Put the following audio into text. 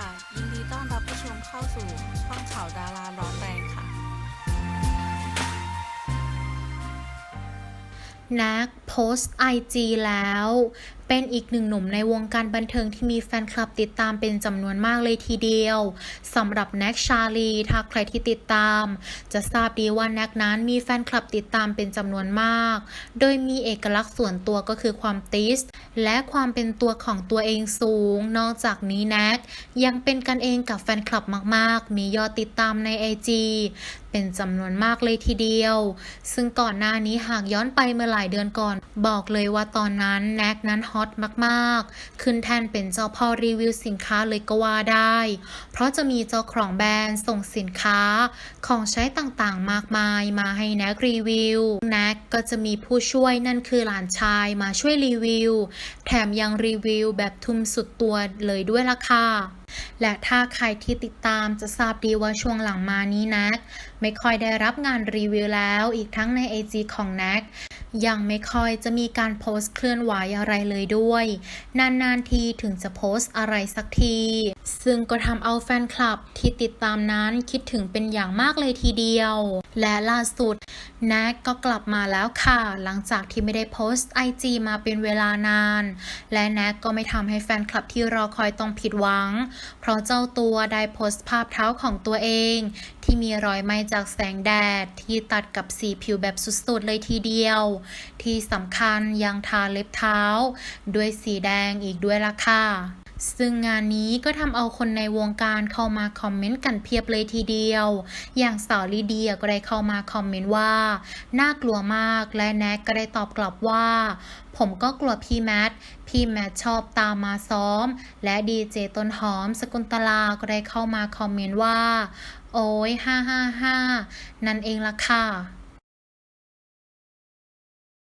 ค่ะ ยินดีต้อนรับผู้ชมเข้าสู่ช่องข่าวดาราร้อนแรงค่ะ นักโพสต์ไอจีแล้ว เป็นอีกหนึ่งหนุ่มในวงการบันเทิงที่มีแฟนคลับติดตามเป็นจำนวนมากเลยทีเดียวสำหรับแน็กชาลีถ้าใครที่ติดตาม จะทราบดีว่าแน็กนั้นมีแฟนคลับติดตามเป็นจำนวนมาก โดยมีเอกลักษณ์ส่วนตัวก็คือความติส และความเป็นตัวของตัวเองสูง นอกจากนี้แน็กยังเป็นกันเองกับแฟนคลับมากๆ มียอดติดตามใน IG เป็นจำนวนมากเลยทีเดียว ซึ่งก่อนหน้านี้หากย้อนไปเมื่อหลายเดือนก่อน บอกเลยว่าตอนนั้นแน็กนั้นฮอตมากๆ ขึ้นแทนเป็นเจ้าพ่อรีวิวสินค้าเลยก็ว่าได้ เพราะจะมีเจ้าของแบรนด์ส่งสินค้า ของใช้ต่างๆ มากมายมาให้แนกรีวิว แน็กก็จะมีผู้ช่วยนั่นคือหลานชายมาช่วยรีวิว แถมยังรีวิวแบบทุ่มสุดตัวเลยด้วยล่ะค่ะและถ้าใครที่ติดตามจะทราบดีว่าช่วงหลังมานี้แน็กไม่ค่อยได้รับงานรีวิวแล้วอีกทั้งใน IG ของแน็ก ยังไม่ค่อยจะมีการโพสต์เคลื่อนไหวอะไรเลยด้วย นานๆทีถึงจะโพสต์อะไรสักที ซึ่งก็ทำเอาแฟนคลับที่ติดตามนั้นคิดถึงเป็นอย่างมากเลยทีเดียว และล่าสุดแน็กก็กลับมาแล้วค่ะ หลังจากที่ไม่ได้โพสต์ IG มาเป็นเวลานาน และแน็กก็ไม่ทำให้แฟนคลับที่รอคอยต้องผิดหวัง เพราะเจ้าตัวได้โพสต์ภาพเท้าของตัวเอง ที่มีรอยไหม้จากแสงแดด ที่ตัดกับสีผิวแบบสุดๆเลยทีเดียว ที่สำคัญยังทาเล็บเท้า ด้วยสีแดงอีกด้วยล่ะค่ะ ซึ่งงานนี้ก็ทำเอาคนในวงการเข้ามาคอมเมนต์กันเพียบเลยทีเดียว อย่างสาวลีเดียก็ได้เข้ามาคอมเมนต์ว่า น่ากลัวมากและแน็กก็ได้ตอบกลับว่า ผมก็กลัวพี่แมท พี่แมทชอบตามมาซ้อม และดีเจต้นหอม สกุลตลาก็ได้เข้ามาคอมเมนต์ว่า โอ้ยฮ่าฮ่าฮ่านั่นเองล่ะค่ะ